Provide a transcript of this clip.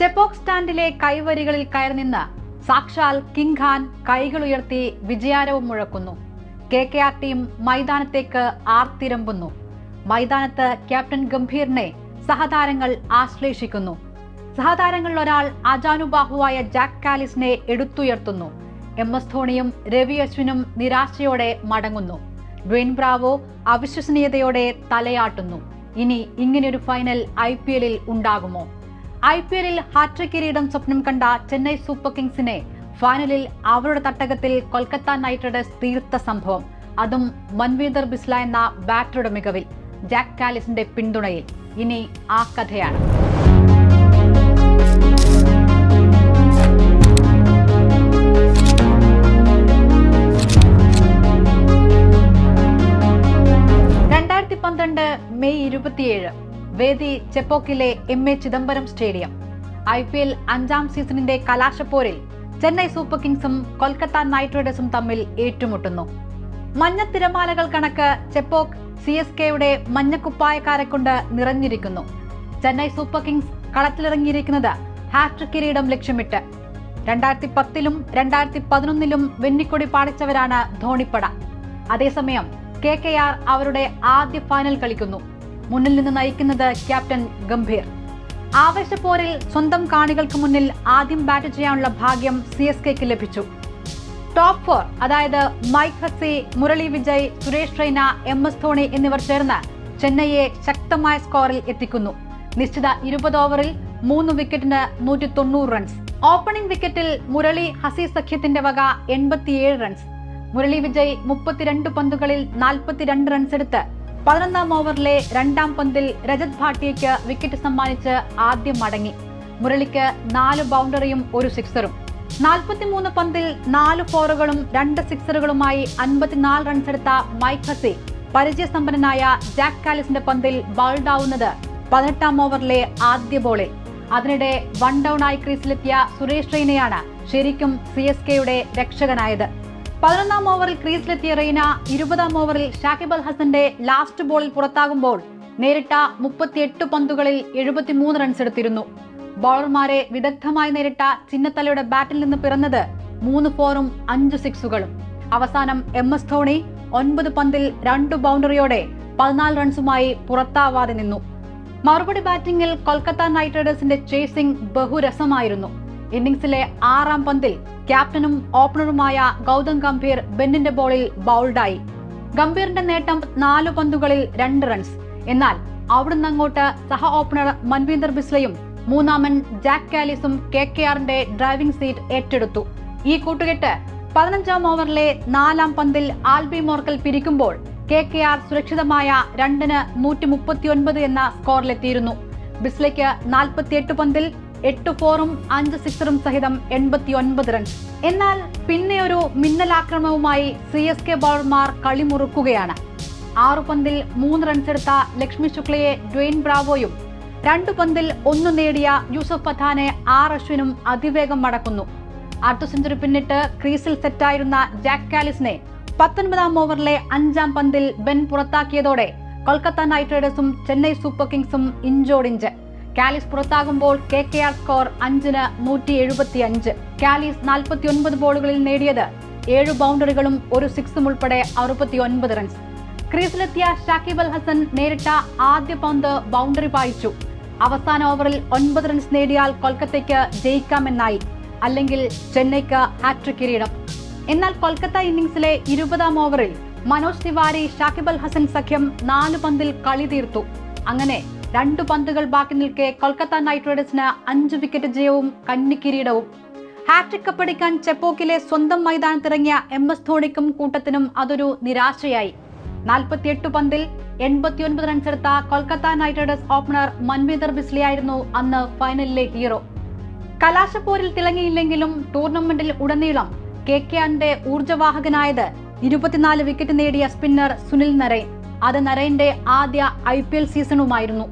ചെപ്പോക് സ്റ്റാൻഡിലെ കൈവരികളിൽ കയറി നിന്ന് സാക്ഷാൽ കിങ് ഖാൻ കൈകൾ ഉയർത്തി വിജയാരവം മുഴക്കുന്നു. കെ കെ ആർ ടീം മൈതാനത്തേക്ക് ആർത്തിരമ്പുന്നു. മൈതാനത്ത് ക്യാപ്റ്റൻ ഗംഭീറിനെ സഹതാരങ്ങൾ ആശ്ലേഷിക്കുന്നു. സഹതാരങ്ങളിൽ ഒരാൾ അജാനുബാഹുവായ ജാക്ക് കാലിസിനെ എടുത്തുയർത്തുന്നു. എം എസ് ധോണിയും രവി അശ്വിനും നിരാശയോടെ മടങ്ങുന്നു. ഡ്വെയിൻ ബ്രാവോ അവിശ്വസനീയതയോടെ തലയാട്ടുന്നു. ഇനി ഇങ്ങനെയൊരു ഫൈനൽ ഐ പി എല്ലിൽ ഉണ്ടാകുമോ? ഐ പി എല്ലിൽ ഹാട്രിക് കിരീടം സ്വപ്നം കണ്ട ചെന്നൈ സൂപ്പർ കിങ്സിനെ ഫൈനലിൽ അവരുടെ തട്ടകത്തിൽ കൊൽക്കത്ത നൈറ്റ് റൈഡേഴ്സ് തീർത്ത സംഭവം. അതും മൻവീന്ദർ ബിസ്ല എന്ന ബാറ്ററുടെ മികവിൽ. ജാക്ക് കാലിസിന്റെ പിന്തുണയിൽ. ഇനി ആ കഥയാണ്. രണ്ടായിരത്തി പന്ത്രണ്ട് മെയ് ഇരുപത്തിയേഴ്. വേദി ചെപ്പോക്കിലെ M A Chidambaram stadium. I P L അഞ്ചാം സീസണിന്റെ കലാശപ്പോരിൽ ചെന്നൈ സൂപ്പർ കിങ്സും കൊൽക്കത്ത നൈറ്റ് റൈഡേഴ്സും തമ്മിൽ ഏറ്റുമുട്ടുന്നു. മഞ്ഞ തിരമാലകൾ കണക്ക് ചെപ്പോക്ക് സി എസ് കെയുടെ മഞ്ഞക്കുപ്പായക്കാരെ കൊണ്ട് നിറഞ്ഞിരിക്കുന്നു. ചെന്നൈ സൂപ്പർ കിങ്സ് കളത്തിലിറങ്ങിയിരിക്കുന്നത് ഹാട്രിക് കിരീടം ലക്ഷ്യമിട്ട്. രണ്ടായിരത്തി പത്തിലും രണ്ടായിരത്തി പതിനൊന്നിലും വെന്നിക്കൊടി പാടിച്ചവരാണ് ധോണിപ്പട. അതേസമയം കെ കെ ആർ അവരുടെ ആദ്യ ഫൈനൽ കളിക്കുന്നു. മുന്നിൽ നിന്ന് നയിക്കുന്നത് ക്യാപ്റ്റൻ ഗംഭീർ. ആവേശപ്പോരിൽ സ്വന്തം കാണികൾക്ക് മുന്നിൽ ആദ്യം ബാറ്റ് ചെയ്യാനുള്ള ഭാഗ്യം സി എസ് കെക്ക് ലഭിച്ചു. ടോപ്പ് ഫോർ അതായത് Mike Hussey Murali Vijay Suresh Raina M S Dhoni എന്നിവർ ചേർന്ന് ചെന്നൈയെ ശക്തമായ സ്കോറിൽ എത്തിക്കുന്നു. നിശ്ചിത ഇരുപത് ഓവറിൽ മൂന്ന് വിക്കറ്റിന് നൂറ്റി തൊണ്ണൂറ് റൺസ് ഓപ്പണിംഗ് വിക്കറ്റിൽ മുരളി ഹസി സഖ്യത്തിന്റെ വക എൺപത്തിയേഴ് റൺസ് മുരളി വിജയ് മുപ്പത്തിരണ്ട് പന്തുകളിൽ നാൽപ്പത്തിരണ്ട് റൺസ് എടുത്ത് പതിനൊന്നാം ഓവറിലെ രണ്ടാം പന്തിൽ രജത് ഭാട്ടിയയ്ക്ക് വിക്കറ്റ് സമ്മാനിച്ച് ആദ്യം മടങ്ങി. മുരളിക്ക് നാല് ബൗണ്ടറിയും ഒരു സിക്സറും. നാൽപ്പത്തിമൂന്ന് പന്തിൽ നാല് ഫോറുകളും രണ്ട് സിക്സറുകളുമായി അൻപത്തിനാല് റൺസ് എടുത്ത മൈക്ക് ഹസി പരിചയസമ്പന്നനായ ജാക്ക് കാലിസിന്റെ പന്തിൽ ബൗൾഡ് ആവുന്നത് പതിനെട്ടാം ഓവറിലെ ആദ്യ ബോളിൽ അതിനിടെ വൺ ഡൗൺ ആയി ക്രീസിലെത്തിയ സുരേഷ് റെയ്നയാണ് ശരിക്കും സി എസ് കെയുടെ രക്ഷകനായത്. പതിനൊന്നാം ഓവറിൽ ക്രീസിലെത്തിയ റെയ്ന ഇരുപതാം ഓവറിൽ ഷാക്കിബ് അൽ ഹസന്റെ ലാസ്റ്റ് ബോളിൽ പുറത്താകുമ്പോൾ നേരിട്ട മുപ്പത്തിയെട്ട് പന്തുകളിൽ എഴുപത്തിമൂന്ന് റൺസ് എടുത്തിരുന്നു. ബൗളർമാരെ വിദഗ്ധമായി നേരിട്ട ചിന്നത്തലയുടെ ബാറ്റിൽ നിന്ന് പിറന്നത് മൂന്ന് ഫോറും അഞ്ച് സിക്സുകളും അവസാനം എം എസ് ധോണി ഒൻപത് പന്തിൽ രണ്ട് ബൗണ്ടറിയോടെ പതിനാല് റൺസുമായി പുറത്താവാതെ നിന്നു. മറുപടി ബാറ്റിംഗിൽ കൊൽക്കത്ത നൈറ്റ് റൈഡേഴ്സിന്റെ ചേസിംഗ് ബഹുരസമായിരുന്നു. ഇന്നിംഗ്സിലെ ആറാം പന്തിൽ ക്യാപ്റ്റനും ഓപ്പണറുമായ ഗൗതം ഗംഭീർ ബെന്നിന്റെ ബോളിൽ ബൗൾഡായി. ഗംഭീറിന്റെ നേട്ടം നാല് പന്തുകളിൽ രണ്ട് റൺസ്. എന്നാൽ അവിടുന്ന് അങ്ങോട്ട് സഹ ഓപ്പണർ മൻവീന്ദർ ബിസ്ലയും മൂന്നാമൻ ജാക്ക് കാലിസും കെ കെ ആറിന്റെ ഡ്രൈവിംഗ് സീറ്റ് ഏറ്റെടുത്തു. ഈ കൂട്ടുകെട്ട് പതിനഞ്ചാം ഓവറിലെ നാലാം പന്തിൽ ആൽബി മോർക്കൽ പിരിക്കുമ്പോൾ കെ കെ ആർ സുരക്ഷിതമായ രണ്ടിന് നൂറ്റി മുപ്പത്തിയൊൻപത് എന്ന സ്കോറിലെത്തിയിരുന്നു. ബിസ്ലയ്ക്ക് നാൽപ്പത്തിയെട്ട് പന്തിൽ എട്ട് ഫോറും അഞ്ച് സിക്സറും സഹിതം എൺപത്തിയൊൻപത് റൺസ് എന്നാൽ പിന്നെ ഒരു മിന്നലാക്രമണവുമായി സി എസ് കെ ബൗളർമാർ കളിമുറുക്കുകയാണ്. ആറു പന്തിൽ മൂന്ന് റൺസ് എടുത്ത ലക്ഷ്മി ശുക്ലയെ ഡ്വെയിൻ ബ്രാവോയും രണ്ടു പന്തിൽ ഒന്ന് നേടിയ യൂസഫ് പഥാനെ ആർ അശ്വിനും അതിവേഗം മടക്കുന്നു. അർദ്ധ സെഞ്ചുറി പിന്നിട്ട് ക്രീസിൽ സെറ്റായിരുന്ന ജാക്ക് കാലിസിനെ പത്തൊൻപതാം ഓവറിലെ അഞ്ചാം പന്തിൽ ബെൻ പുറത്താക്കിയതോടെ കൊൽക്കത്ത നൈറ്റ് റൈഡേഴ്സും ചെന്നൈ സൂപ്പർ കിങ്സും ഇഞ്ചോടിഞ്ച്. കാലിസ് പുറത്താകുമ്പോൾ കെ കെ ആർ സ്കോർ അഞ്ചിന് നൂറ്റി എഴുപത്തി അഞ്ച് കാലിസ് നാൽപ്പത്തി ഒൻപത് ബോളുകളിൽ നേടിയത് ഏഴ് ബൗണ്ടറികളും ഒരു സിക്സും ഉൾപ്പെടെ അറുപത്തി ഒൻപത് റൺസ്. ക്രീസിലെത്തിയ ഷാക്കിബ് അൽ ഹസൻ നേരിട്ട ആദ്യ പന്ത് ബൗണ്ടറി പായിച്ചു. അവസാന ഓവറിൽ ഒൻപത് റൺസ് നേടിയാൽ കൊൽക്കത്തയ്ക്ക് ജയിക്കാമെന്നായി അല്ലെങ്കിൽ ചെന്നൈക്ക് ഹാട്രിക് കിരീടം. എന്നാൽ കൊൽക്കത്ത ഇന്നിംഗ്സിലെ ഇരുപതാം ഓവറിൽ മനോജ് തിവാരി ഷാക്കിബ് അൽ ഹസൻ സഖ്യം നാല് പന്തിൽ കളി തീർത്തു. അങ്ങനെ രണ്ടു പന്തുകൾ ബാക്കി നിൽക്കെ കൊൽക്കത്ത നൈറ്റ് റൈഡേഴ്സിന് അഞ്ച് വിക്കറ്റ് ജയവും കന്നി കിരീടവും ഹാട്രിക് കപ്പടിക്കാൻ ചെപ്പോക്കിലെ സ്വന്തം മൈതാനത്തിറങ്ങിയ എം എസ് ധോണിക്കും കൂട്ടത്തിനും അതൊരു നിരാശയായി. നാൽപ്പത്തിയെട്ട് പന്തിൽ എൺപത്തിയൊൻപത് റൺസെടുത്ത Kolkata knight riders opener Manvinder ബിസ്ലിയായിരുന്നു അന്ന് ഫൈനലിലെ ഹീറോ. കലാശപ്പോരിൽ തിളങ്ങിയില്ലെങ്കിലും ടൂർണമെന്റിൽ ഉടനീളം കെ കെ ആറിന്റെ ഊർജവാഹകനായത് ഇരുപത്തിനാല് വിക്കറ്റ് നേടിയ സ്പിന്നർ സുനിൽ നരൈൻ. അത് നരൈന്റെ ആദ്യ ഐ സീസണുമായിരുന്നു.